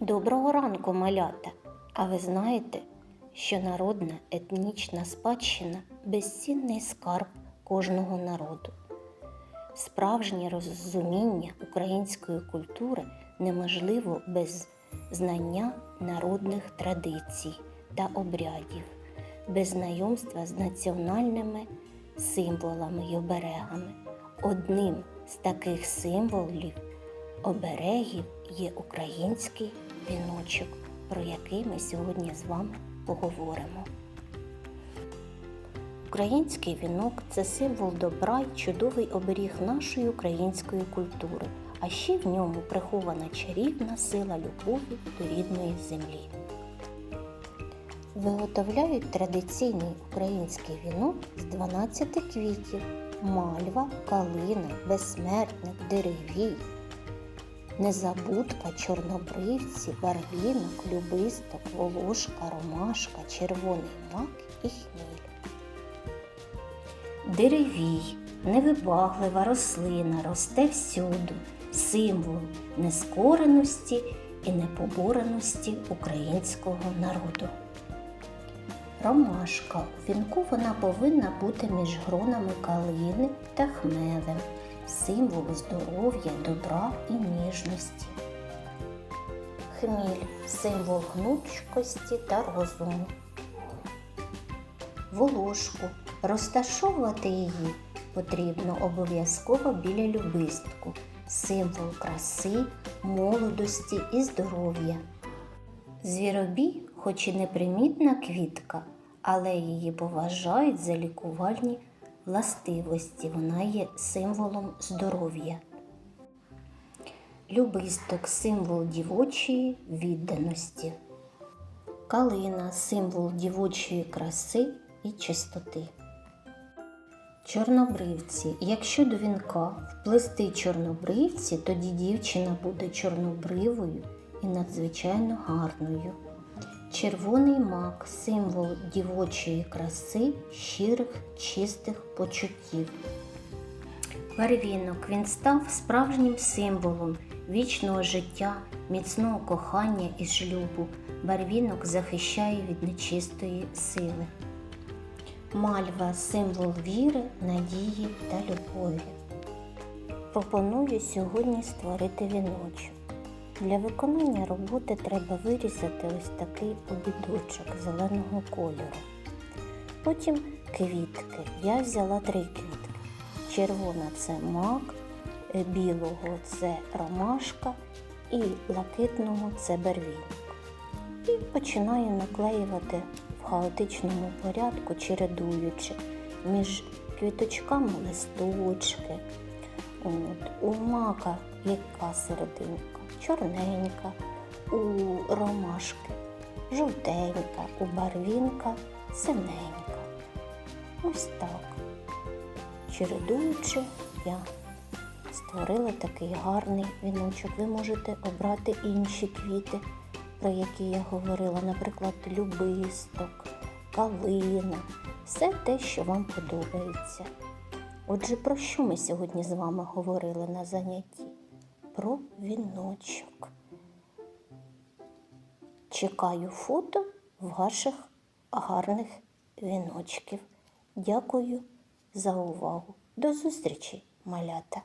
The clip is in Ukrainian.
Доброго ранку, малята! А ви знаєте, що народна етнічна спадщина безцінний скарб кожного народу. Справжнє розуміння української культури неможливо без знання народних традицій та обрядів, без знайомства з національними символами й оберегами. Одним з таких символів оберегів є український віночок, про який ми сьогодні з вами поговоримо. Український вінок це символ добра й чудовий оберіг нашої української культури, а ще в ньому прихована чарівна сила любові до рідної землі. Виготовляють традиційний український вінок з 12 квітів мальва, калина, безсмертник, деревій, незабудка, чорнобривці, барвінок, любисток, волошка, ромашка, червоний мак і хміль. Деревій невибаглива рослина росте всюду, символ нескореності і непобореності українського народу. Ромашка у вінку вона повинна бути між гронами калини та хмелем, символ здоров'я, добра і ніжності. Хміль символ гнучкості та розуму. Волошку розташовувати її потрібно обов'язково біля любистку, символ краси, молодості і здоров'я. Звіробій, хоч і непримітна квітка, але її поважають за лікувальні властивості. Вона є символом здоров'я. Любисток символ дівочої відданості. Калина символ дівочої краси і чистоти. Чорнобривці. Якщо до вінка вплести чорнобривці, тоді дівчина буде чорнобривою і надзвичайно гарною. Червоний мак символ дівочої краси, щирих, чистих почуттів. Барвінок він став справжнім символом вічного життя, міцного кохання і шлюбу. Барвінок захищає від нечистої сили. Мальва символ віри, надії та любові. Пропоную сьогодні створити віночок. Для виконання роботи треба вирізати ось такий обідочок зеленого кольору. Потім квітки. Я взяла три квітки. Червона це мак, е, білого це ромашка і блакитного це барвінок. І починаю наклеювати в хаотичному порядку, чередуючи між квіточками листочки. От, у мака яка серединка, чорненька, у ромашки, жовтенька, у барвінка синенька. Ось так. Чередуючи, я створила такий гарний віночок. Ви можете обрати інші квіти, про які я говорила, наприклад, любисток, калина, все те, що вам подобається. Отже, про що ми сьогодні з вами говорили на занятті? Про віночок. Чекаю фото ваших гарних віночків. Дякую за увагу. До зустрічі, малята!